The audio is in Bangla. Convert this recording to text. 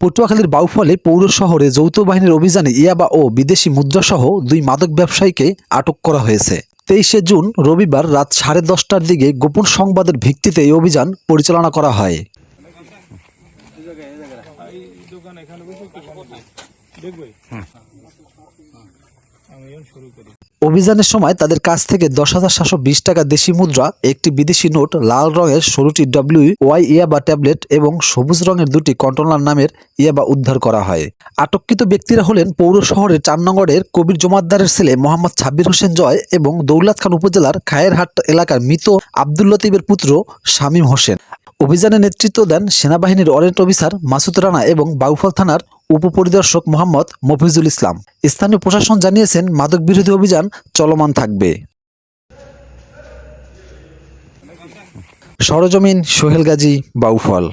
পটুয়াখালীর বাউফলে পৌর শহরে যৌথ বাহিনীর অভিযানে ইয়াবা ও বিদেশি মুদ্রাসহ দুই মাদক ব্যবসায়ীকে আটক করা হয়েছে। তেইশে জুন রবিবার রাত সাড়ে দশটার দিকে গোপন সংবাদের ভিত্তিতে এই অভিযান পরিচালনা করা হয়। অভিযানের সময় তাদের কাছ থেকে দশ হাজার সাতশো বিশ টাকা দেশি মুদ্রা, একটি বিদেশি নোট, লাল রঙের ষোলোটি ডাব্লিউ ওয়াই ইয়াবা ট্যাবলেট এবং সবুজ রঙের দুটি কন্ট্রোলার নামের ইয়াবা উদ্ধার করা হয়। আটককৃত ব্যক্তিরা হলেন পৌর শহরের চার কবির জমাদ্দারের ছেলে মোহাম্মদ ছাব্বির হোসেন জয় এবং দৌলাত খান উপজেলার খায়েরহাট এলাকার মৃত আব্দুল লতিফের পুত্র শামীম হোসেন। অভিযানে নেতৃত্ব দেন সেনাবাহিনীর ওয়ারেন্ট অফিসার মাসুদ রানা এবং বাউফল থানার উপপরিদর্শক মোহাম্মদ মফিজুল ইসলাম। স্থানীয় প্রশাসন জানিয়েছেন, মাদক বিরোধী অভিযান চলমান থাকবে। সরজমিন সোহেল গাজী বাউফল